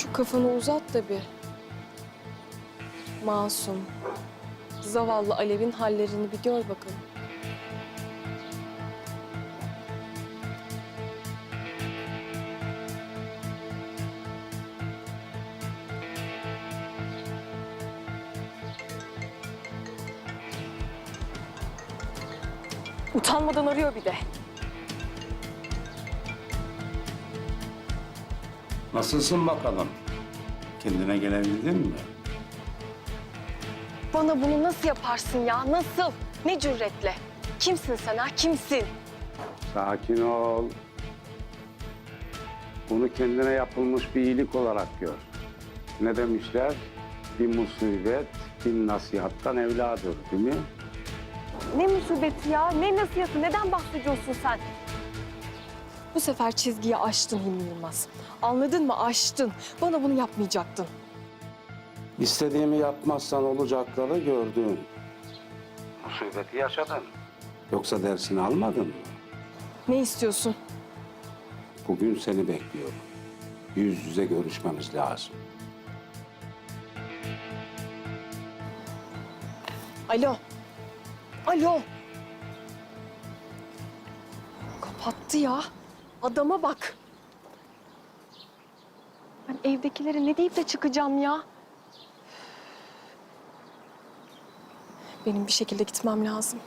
Şu kafanı uzat da bir. Masum. Zavallı Alev'in hallerini bir gör bakalım. Utanmadan arıyor bir de. Nasılsın bakalım? Kendine gelebildin mi? Bana bunu nasıl yaparsın ya? Nasıl? Ne cüretle? Kimsin sen ha? Kimsin? Sakin ol. Bunu kendine yapılmış bir iyilik olarak gör. Ne demişler? Bir musibet bin nasihattan evladır değil mi? Ne musibeti ya? Ne nasihatı? Neden bahsediyorsun sen? Bu sefer çizgiyi aştın Hilmi Yılmaz. Anladın mı? Aştın. Bana bunu yapmayacaktın. İstediğimi yapmazsan olacakları gördün. Musibeti yaşadın. Yoksa dersini almadın mı? Ne istiyorsun? Bugün seni bekliyorum. Yüz yüze görüşmemiz lazım. Alo. Alo. Kapattı ya. Adama bak. Ben evdekilere ne deyip de çıkacağım ya? Benim bir şekilde gitmem lazım.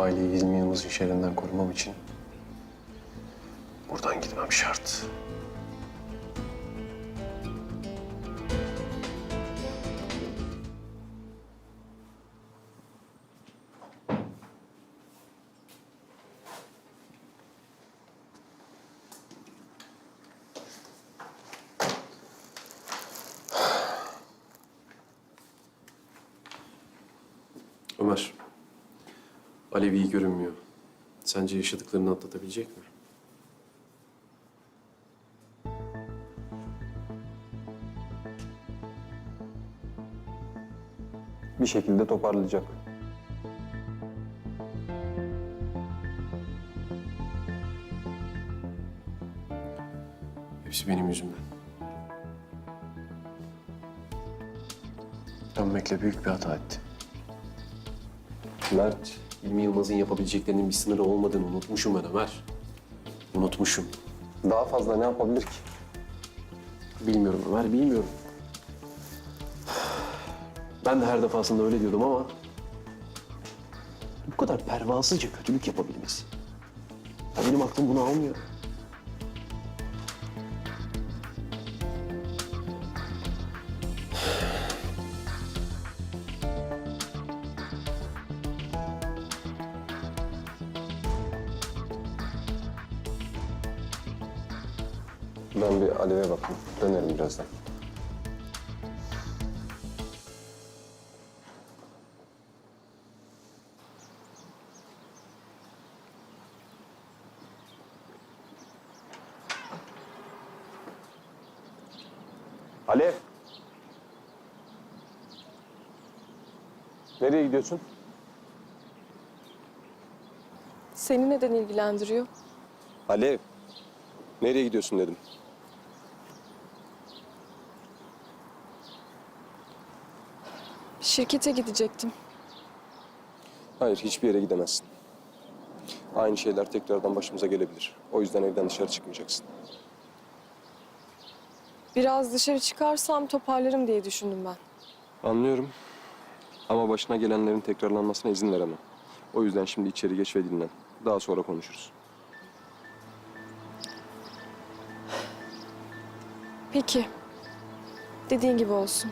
Aileyi Hilmi Yılmaz'ın şerrinden korumam için buradan gitmem şart. Ömer, Alev iyi görünmüyor. Sence yaşadıklarını atlatabilecek mi? bir şekilde toparlayacak. Hepsi benim yüzümden. Dönmekle büyük bir hata etti. Mert, Hilmi Yılmaz'ın yapabileceklerinin bir sınırı olmadığını unutmuşum ben Ömer. Unutmuşum. Daha fazla ne yapabilir ki? Bilmiyorum Ömer, bilmiyorum. Ben de her defasında öyle diyordum ama... Bu kadar pervasızca kötülük yapabilmesi. Ya benim aklım bunu almıyor. Ben bir Alev'e bakayım. Dönerim birazdan. Alev. Nereye gidiyorsun? Seni neden ilgilendiriyor? Alev. Nereye gidiyorsun dedim. Şirkete gidecektim. Hayır, hiçbir yere gidemezsin. Aynı şeyler tekrardan başımıza gelebilir. O yüzden evden dışarı çıkmayacaksın. Biraz dışarı çıkarsam toparlarım diye düşündüm ben. Anlıyorum. Ama başına gelenlerin tekrarlanmasına izin veremem. O yüzden şimdi içeri geç ve dinlen. Daha sonra konuşuruz. Peki. Dediğin gibi olsun.